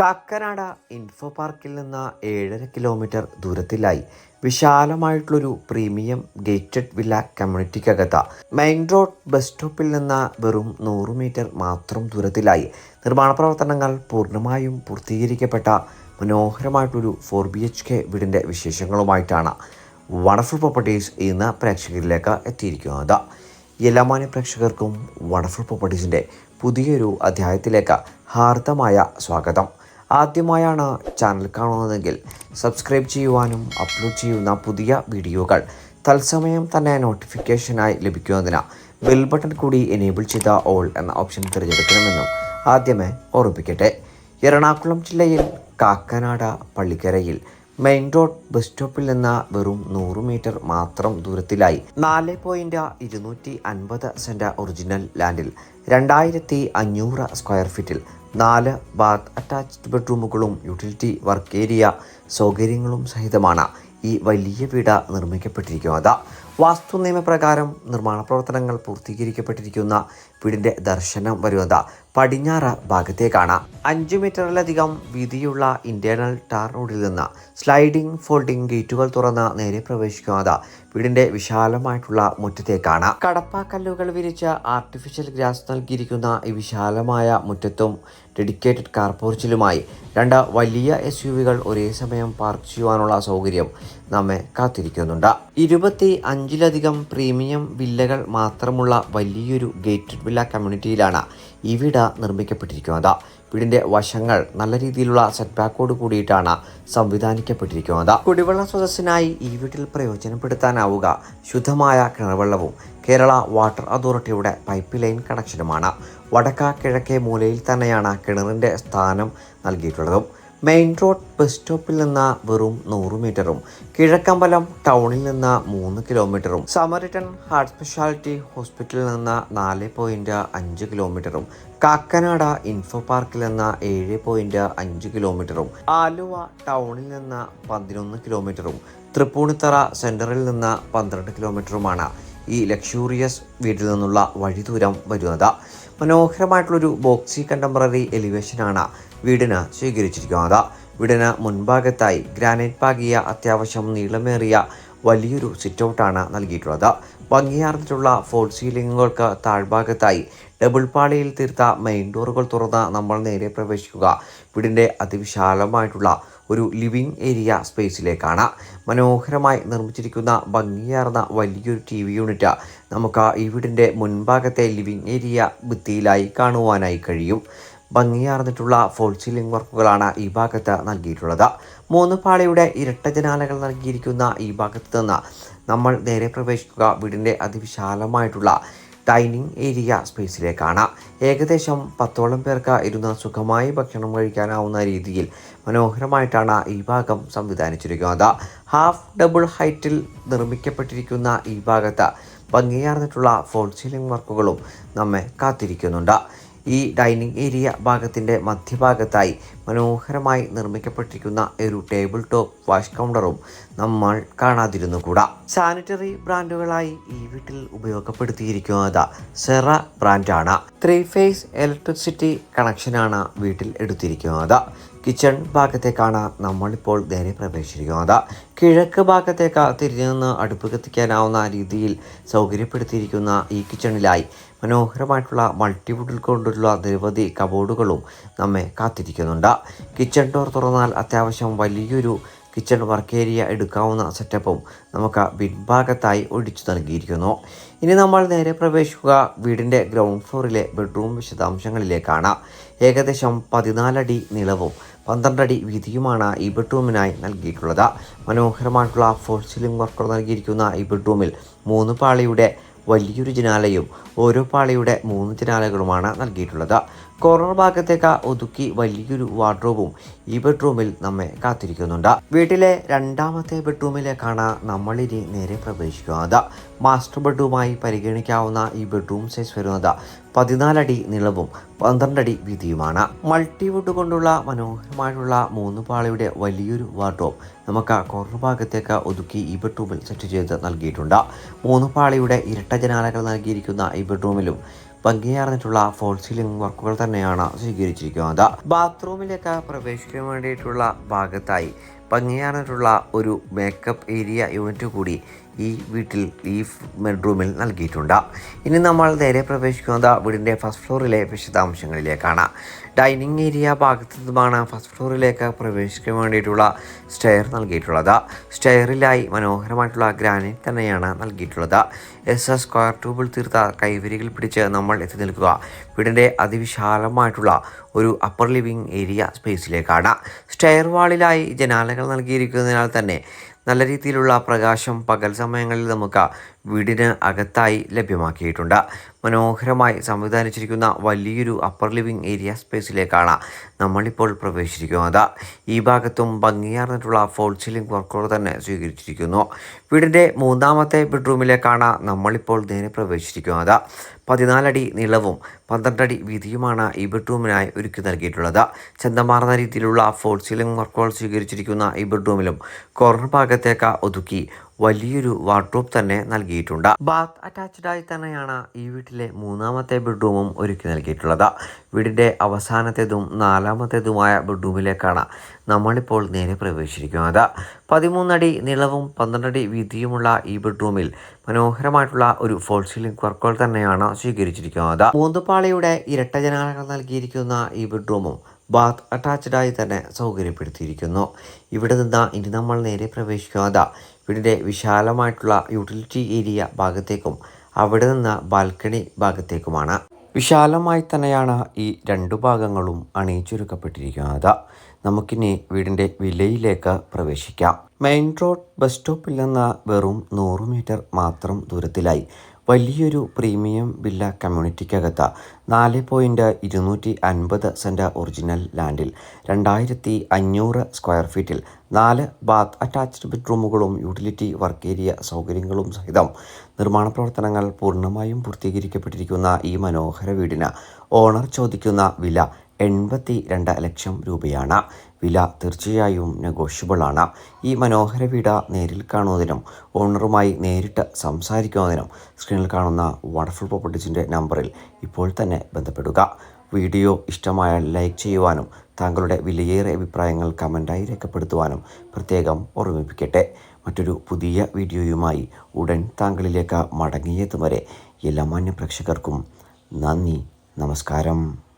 Kakkanad info പാർക്കിൽ നിന്ന് ഏഴര കിലോമീറ്റർ ദൂരത്തിലായി. വിശാലമായിട്ടുള്ളൊരു പ്രീമിയം ഗേറ്റഡ് വില്ല കമ്മ്യൂണിറ്റിക്കകത്ത മെയിൻ റോഡ് ബസ് സ്റ്റോപ്പിൽ നിന്ന് വെറും നൂറ് മീറ്റർ മാത്രം ദൂരത്തിലായി. നിർമ്മാണ പ്രവർത്തനങ്ങൾ പൂർണമായും പൂർത്തീകരിക്കപ്പെട്ട മനോഹരമായിട്ടൊരു ഫോർ ബി എച്ച് കെ വീടിന്റെ വിശേഷങ്ങളുമായിട്ടാണ് വണ്ടർഫുൾ പ്രോപ്പർട്ടീസ് ഇന്ന് പ്രേക്ഷകരിലേക്ക് എത്തിയിരിക്കുന്നത്. എല്ലാ മാന്യ പ്രേക്ഷകർക്കും വണ്ടർഫുൾ പ്രോപ്പർട്ടീസിന്റെ പുതിയൊരു അധ്യായത്തിലേക്ക് ഹാർദമായ സ്വാഗതം. ആദ്യമായാണ് ചാനൽ കാണുന്നതെങ്കിൽ സബ്സ്ക്രൈബ് ചെയ്യുവാനും അപ്ലോഡ് ചെയ്യുന്ന പുതിയ വീഡിയോകൾ തത്സമയം തന്നെ നോട്ടിഫിക്കേഷനായി ലഭിക്കുന്നതിന് ബെൽ ബട്ടൺ കൂടി എനേബിൾ ചെയ്ത ഓൾ എന്ന ഓപ്ഷൻ തിരഞ്ഞെടുക്കണമെന്നും ആദ്യമേ ഓർമ്മിപ്പിക്കട്ടെ. എറണാകുളം ജില്ലയിൽ കാക്കനാട പള്ളിക്കരയിൽ മെയിൻ റോഡ് ബസ് സ്റ്റോപ്പിൽ നിന്ന് വെറും നൂറ് മീറ്റർ മാത്രം ദൂരത്തിലായി നാല് പോയിന്റ് ഇരുന്നൂറ്റി അൻപത് സെന്റ് ഒറിജിനൽ ലാൻഡിൽ രണ്ടായിരത്തി അഞ്ഞൂറ് സ്ക്വയർ ഫീറ്റിൽ നാല് ബാത്ത് അറ്റാച്ച്ഡ് ബെഡ്റൂമുകളും യൂട്ടിലിറ്റി വർക്ക് ഏരിയ സൗകര്യങ്ങളും സഹിതമാണ് ഈ വലിയ വീട് നിർമ്മിക്കപ്പെട്ടിരിക്കുന്നത്. വാസ്തു നിയമപ്രകാരം നിർമ്മാണ പ്രവർത്തനങ്ങൾ പൂർത്തീകരിക്കപ്പെട്ടിരിക്കുന്ന വീടിന്റെ ദർശനം വരുന്നത് പടിഞ്ഞാറ് ഭാഗത്തേക്കാണ്. അഞ്ച് മീറ്ററിലധികം വീതിയുള്ള ഇന്റേണൽ ടാർ റോഡിൽ നിന്ന് സ്ലൈഡിംഗ് ഫോൾഡിംഗ് ഗേറ്റുകൾ തുറന്ന് നേരെ പ്രവേശിക്കുന്നത് വീടിന്റെ വിശാലമായിട്ടുള്ള മുറ്റത്തേക്കാണ്. കടപ്പാക്കല്ലുകൾ വിരിച്ച ആർട്ടിഫിഷ്യൽ ഗ്രാസ് നൽകിയിരിക്കുന്ന ഈ വിശാലമായ മുറ്റത്തും ഡെഡിക്കേറ്റഡ് കാർ പോർച്ചിലുമായി രണ്ട് വലിയ എസ് യു വികൾ ഒരേ സമയം പാർക്ക് ചെയ്യുവാനുള്ള സൗകര്യം നമ്മെ കാത്തിരിക്കുന്നുണ്ട്. ഇരുപത്തി അഞ്ചിലധികം പ്രീമിയം വില്ലകൾ മാത്രമുള്ള വലിയൊരു ഗേറ്റഡ് വില്ല കമ്മ്യൂണിറ്റിയിലാണ് ഈ വീട് നിർമ്മിക്കപ്പെട്ടിരിക്കുന്നത്. വീടിന്റെ വശങ്ങൾ നല്ല രീതിയിലുള്ള സെറ്റ് ബാക്കോട് കൂടിയിട്ടാണ് സംവിധാനിക്കപ്പെട്ടിരിക്കുന്നത്. കുടിവെള്ള സ്രോതസ്സിനായി ഈ വീട്ടിൽ പ്രയോജനപ്പെടുത്താനാവുക ശുദ്ധമായ കിണർവെള്ളവും കേരള വാട്ടർ അതോറിറ്റിയുടെ പൈപ്പ് ലൈൻ കണക്ഷനുമാണ്. വടക്ക കിഴക്കേ മൂലയിൽ തന്നെയാണ് കിണറിന്റെ സ്ഥാനം നൽകിയിട്ടുള്ളതും. മെയിൻ റോഡ് ബസ് സ്റ്റോപ്പിൽ നിന്ന് വെറും നൂറ് മീറ്ററും കിഴക്കമ്പലം ടൗണിൽ നിന്ന് മൂന്ന് കിലോമീറ്ററും സമരിട്ടൺ ഹാർട്ട് സ്പെഷ്യാലിറ്റി ഹോസ്പിറ്റലിൽ നിന്ന് നാല് പോയിന്റ് അഞ്ച് കിലോമീറ്ററും കാക്കനാട ഇൻഫോ പാർക്കിൽ നിന്ന് ഏഴ് പോയിന്റ് അഞ്ച് കിലോമീറ്ററും ആലുവ ടൗണിൽ നിന്ന് പതിനൊന്ന് കിലോമീറ്ററും തൃപ്പൂണിത്തറ സെന്ററിൽ നിന്ന് പന്ത്രണ്ട് കിലോമീറ്ററുമാണ് ഈ ലക്ഷൂറിയസ് വീട്ടിൽ നിന്നുള്ള വഴി ദൂരം വരുന്നത്. മനോഹരമായിട്ടുള്ളൊരു ബോക്സി കണ്ടംപററി എലിവേഷനാണ് വീടിന് സ്വീകരിച്ചിരിക്കുന്നത് വീടിന് മുൻഭാഗത്തായി ഗ്രാനൈറ്റ് പാകിയ അത്യാവശ്യം നീളമേറിയ വലിയൊരു സിറ്റൗട്ടാണ് നൽകിയിട്ടുള്ളത്. ഭംഗിയാർന്നിട്ടുള്ള ഫോൾ സീലിങ്ങുകൾക്ക് താഴ്ഭാഗത്തായി ഡബിൾ പാളിയിൽ തീർത്ത മെയിൻ ഡോറുകൾ തുറന്ന് നമ്മൾ നേരെ പ്രവേശിക്കുക. വീടിന്റെ അതിവിശാലമായിട്ടുള്ള ഒരു ലിവിംഗ് ഏരിയ സ്പേസിലേക്കാണ്. മനോഹരമായി നിർമ്മിച്ചിരിക്കുന്ന ഭംഗിയാർന്ന വലിയൊരു ടി വി യൂണിറ്റ് നമുക്ക് ഈ വീടിന്റെ മുൻഭാഗത്തെ ലിവിംഗ് ഏരിയ ഭിത്തിയിലായി കാണുവാനായി കഴിയും. ഭംഗിയാർന്നിട്ടുള്ള ഫോൾ സീലിംഗ് വർക്കുകളാണ് ഈ ഭാഗത്ത് നൽകിയിട്ടുള്ളത്. മൂന്ന് പാളിയുടെ ഇരട്ട ജനാലകൾ നൽകിയിരിക്കുന്ന ഈ ഭാഗത്ത് നിന്ന് നമ്മൾ നേരെ പ്രവേശിക്കുക. വീടിന്റെ അതിവിശാലമായിട്ടുള്ള ഡൈനിങ് ഏരിയ സ്പേസിലേക്കാണ് ഏകദേശം പത്തോളം പേർക്ക് ഇരുന്ന് സുഖമായി ഭക്ഷണം കഴിക്കാനാവുന്ന രീതിയിൽ മനോഹരമായിട്ടാണ് ഈ ഭാഗം സംവിധാനിച്ചിരിക്കുന്നത്. ഹാഫ് ഡബിൾ ഹൈറ്റിൽ നിർമ്മിക്കപ്പെട്ടിരിക്കുന്ന ഈ ഭാഗത്ത് ഭംഗിയാർന്നിട്ടുള്ള ഫോൾ സീലിംഗ് വർക്കുകളും നമ്മെ കാത്തിരിക്കുന്നുണ്ട്. ഈ ഡൈനിങ് ഏരിയ ഭാഗത്തിന്റെ മധ്യഭാഗത്തായി മനോഹരമായി നിർമ്മിക്കപ്പെട്ടിരിക്കുന്ന ഒരു ടേബിൾ ടോപ്പ് വാഷ് കൗണ്ടറും നമ്മൾ കാണാതിരുന്നുകൂടാ. സാനിറ്ററി ബ്രാൻഡുകളായി ഈ വീട്ടിൽ ഉപയോഗപ്പെടുത്തിയിരിക്കുന്നത് സെറ ബ്രാൻഡാണ്. ത്രീ ഫേസ് ഇലക്ട്രിസിറ്റി കണക്ഷനാണ് വീട്ടിൽ എടുത്തിരിക്കുന്നത്. കിച്ചൺ ഭാഗത്തേക്കാണ് നമ്മളിപ്പോൾ നേരെ പ്രവേശിച്ചിരിക്കുന്നത്. കിഴക്ക് ഭാഗത്തേക്ക് തിരിഞ്ഞു നിന്ന് അടുപ്പ് കത്തിക്കാനാവുന്ന രീതിയിൽ സൗകര്യപ്പെടുത്തിയിരിക്കുന്ന ഈ കിച്ചണിലായി മനോഹരമായിട്ടുള്ള മൾട്ടിവുഡിൽ കൊണ്ടുള്ള നിരവധി കബോർഡുകളും നമ്മെ കാത്തിരിക്കുന്നുണ്ട്. കിച്ചൺ ഡോർ തുറന്നാൽ അത്യാവശ്യം വലിയൊരു കിച്ചൺ വർക്ക് ഏരിയ എടുക്കാവുന്ന സെറ്റപ്പും നമുക്ക് പിൻഭാഗത്തായി ഒഴിച്ചു നൽകിയിരിക്കുന്നു. ഇനി നമ്മൾ നേരെ പ്രവേശിക്കുക വീടിന്റെ ഗ്രൗണ്ട് ഫ്ലോറിലെ ബെഡ്റൂം വിശദാംശങ്ങളിലേക്കാണ്. ഏകദേശം പതിനാലടി നീളവും പന്ത്രണ്ടടി വീതിയുമാണ് ഈ ബെഡ്റൂമിനായി നൽകിയിട്ടുള്ളത്. മനോഹരമായിട്ടുള്ള ഫോൾ സീലിംഗ് വർക്കുകൾ നൽകിയിരിക്കുന്ന ഈ ബെഡ്റൂമിൽ മൂന്ന് പാളിയുടെ വലിയൊരു ജനാലയും ഓരോ പാളിയുടെ മൂന്ന് ജനാലകളുമാണ് നൽകിയിട്ടുള്ളത്. കോർണർ ഭാഗത്തേക്ക് ഒതുക്കി വലിയൊരു വാർഡ്രോബും ഈ ബെഡ്റൂമിൽ നമ്മെ കാത്തിരിക്കുന്നുണ്ട്. വീട്ടിലെ രണ്ടാമത്തെ ബെഡ്റൂമിലേക്കാണ് നമ്മളിനി നേരെ പ്രവേശിക്കുന്നത്. മാസ്റ്റർ ബെഡ്റൂമായി പരിഗണിക്കാവുന്ന ഈ ബെഡ്റൂം സൈസ് വരുന്നത് പതിനാലടി നീളവും പന്ത്രണ്ടടി വീതിയുമാണ്. മൾട്ടിവുഡ് കൊണ്ടുള്ള മനോഹരമായിട്ടുള്ള മൂന്ന് പാളിയുടെ വലിയൊരു വാർഡ്രോബ് നമുക്ക് കോർണർ ഭാഗത്തേക്ക് ഒതുക്കി ഈ ബെഡ്റൂമിൽ സെറ്റ് ചെയ്ത് നൽകിയിട്ടുണ്ട്. മൂന്ന് പാളിയുടെ ഇരട്ട ജനാലകൾ നൽകിയിരിക്കുന്ന ഈ ബെഡ്റൂമിലും ഭംഗിയാർന്നിട്ടുള്ള ഫോൾ സീലിംഗ് വർക്കുകൾ തന്നെയാണ് സ്വീകരിച്ചിരിക്കുന്നത്. ബാത്റൂമിലേക്ക് പ്രവേശിക്കാൻ വേണ്ടിയിട്ടുള്ള ഭാഗത്തായി ഭംഗിയാർന്നിട്ടുള്ള ഒരു മേക്കപ്പ് ഏരിയ യൂണിറ്റ് കൂടി ഈ വീട്ടിൽ ഈ ബെഡ്റൂമിൽ നൽകിയിട്ടുണ്ട്. ഇനി നമ്മൾ നേരെ പ്രവേശിക്കുന്നത് വീടിന്റെ ഫസ്റ്റ് ഫ്ലോറിലെ വിശദാംശങ്ങളിലേക്കാണ്. ഡൈനിങ് ഏരിയ ഭാഗത്തു നിന്നുമാണ് ഫസ്റ്റ് ഫ്ലോറിലേക്ക് പ്രവേശിക്കാൻ വേണ്ടിയിട്ടുള്ള സ്റ്റെയർ നൽകിയിട്ടുള്ളത്. സ്റ്റെയറിലായി മനോഹരമായിട്ടുള്ള ഗ്രാനൈറ്റ് തന്നെയാണ് നൽകിയിട്ടുള്ളത്. എസ് എസ് സ്ക്വയർ ട്യൂബിൽ തീർത്ത കൈവരികൾ പിടിച്ച് നമ്മൾ എത്തി നിൽക്കുക. വീടിന്റെ അതിവിശാലമായിട്ടുള്ള ഒരു അപ്പർ ലിവിംഗ് ഏരിയ സ്പേസിലേക്കാണ് സ്റ്റെയർ വാളിലായി ജനാലകൾ നൽകിയിരിക്കുന്നതിനാൽ തന്നെ നല്ല രീതിയിലുള്ള പ്രകാശം പകൽ സമയങ്ങളിൽ നമുക്ക് വീടിന് അകത്തായി ലഭ്യമാക്കിയിട്ടുണ്ട്. മനോഹരമായി സംവിധാനിച്ചിരിക്കുന്ന വലിയൊരു അപ്പർ ലിവിംഗ് ഏരിയ സ്പേസിലേക്കാണ് നമ്മളിപ്പോൾ പ്രവേശിച്ചിരിക്കുന്നത്. ഈ ഭാഗത്തും ഭംഗിയാർന്നിട്ടുള്ള ഫോൾ സീലിംഗ് വർക്കുകൾ തന്നെ സ്വീകരിച്ചിരിക്കുന്നു. വീടിന്റെ മൂന്നാമത്തെ ബെഡ്റൂമിലേക്കാണ് നമ്മളിപ്പോൾ നേരെ പ്രവേശിച്ചിരിക്കുന്നത്. പതിനാലടി നീളവും പന്ത്രണ്ടടി വീതിയുമാണ് ഈ ബെഡ്റൂമിനായി ഒരുക്കി നൽകിയിട്ടുള്ളത്. ചന്തമാർന്ന രീതിയിലുള്ള ഫോൾ സീലിംഗ് വർക്കുകൾ സ്വീകരിച്ചിരിക്കുന്ന ഈ ബെഡ്റൂമിലും കോർണർ ഭാഗത്തേക്ക് ഒതുക്കി വലിയൊരു വാർഡ്രോബ് തന്നെ നൽകിയിട്ടുണ്ട്. ബാത്ത് അറ്റാച്ച്ഡ് ആയി തന്നെയാണ് ഈ വീട്ടിലെ മൂന്നാമത്തെ ബെഡ്റൂമും ഒരുക്കി നൽകിയിട്ടുള്ളത്. വീടിന്റെ അവസാനത്തേതും നാലാമത്തേതുമായ ബെഡ്റൂമിലേക്കാണ് നമ്മളിപ്പോൾ നേരെ പ്രവേശിച്ചിരിക്കുന്നത്. പതിമൂന്നടി നീളവും പന്ത്രണ്ടടി വീതിയുമുള്ള ഈ ബെഡ്റൂമിൽ മനോഹരമായിട്ടുള്ള ഒരു ഫോൾ സീലിംഗ് വർക്കുകൾ തന്നെയാണ് സ്വീകരിച്ചിരിക്കുന്നത്. മൂന്നുപാളിയുടെ ഇരട്ട ജനാലകൾ നൽകിയിരിക്കുന്ന ഈ ബെഡ്റൂമും ബാത്ത് അറ്റാച്ച്ഡായി തന്നെ സൗകര്യപ്പെടുത്തിയിരിക്കുന്നു. ഇവിടെ നിന്ന് ഇനി നമ്മൾ നേരെ പ്രവേശിക്കുന്നത് വീടിന്റെ വിശാലമായിട്ടുള്ള യൂട്ടിലിറ്റി ഏരിയ ഭാഗത്തേക്കും അവിടെ നിന്ന് ബാൽക്കണി ഭാഗത്തേക്കുമാണ്. വിശാലമായി തന്നെയാണ് ഈ രണ്ടു ഭാഗങ്ങളും അണിയിച്ചൊരുക്കപ്പെട്ടിരിക്കുന്നത്. നമുക്കിനി വീടിന്റെ വിലയിലേക്ക് പ്രവേശിക്കാം. മെയിൻ റോഡ് ബസ് സ്റ്റോപ്പിൽ നിന്ന് വെറും നൂറ് മീറ്റർ മാത്രം ദൂരത്തിലായി. വലിയൊരു പ്രീമിയം വില്ല കമ്മ്യൂണിറ്റിക്കകത്ത്. നാല് പോയിന്റ് ഇരുന്നൂറ്റി അൻപത് സെന്റ് ഒറിജിനൽ ലാൻഡിൽ രണ്ടായിരത്തി അഞ്ഞൂറ് സ്ക്വയർ ഫീറ്റിൽ നാല് ബാത്ത് അറ്റാച്ച്ഡ് ബെഡ്റൂമുകളും യൂട്ടിലിറ്റി വർക്ക് ഏരിയ സൗകര്യങ്ങളും സഹിതം. നിർമ്മാണ പ്രവർത്തനങ്ങൾ പൂർണമായും പൂർത്തീകരിക്കപ്പെട്ടിരിക്കുന്ന ഈ മനോഹര വീടിന് ഓണർ ചോദിക്കുന്ന വില എൺപത്തി രണ്ട് ലക്ഷം രൂപയാണ്. വില തീർച്ചയായും നെഗോഷ്യബിൾ ആണ്. ഈ മനോഹര വീട് നേരിൽ കാണുന്നതിനും ഓണറുമായി നേരിട്ട് സംസാരിക്കുന്നതിനും സ്ക്രീനിൽ കാണുന്ന വണ്ടർഫുൾ പ്രോപ്പർട്ടീസിന്റെ നമ്പറിൽ ഇപ്പോൾ തന്നെ ബന്ധപ്പെടുക. വീഡിയോ ഇഷ്ടമായാൽ ലൈക്ക് ചെയ്യുവാനും താങ്കളുടെ വിലയേറെ അഭിപ്രായങ്ങൾ കമന്റായി രേഖപ്പെടുത്തുവാനും പ്രത്യേകം ഓർമ്മിപ്പിക്കട്ടെ. മറ്റൊരു പുതിയ വീഡിയോയുമായി ഉടൻ താങ്കളിലേക്ക് മടങ്ങിയെത്തും വരെ എല്ലാ മാന്യ പ്രേക്ഷകർക്കും നന്ദി നമസ്കാരം.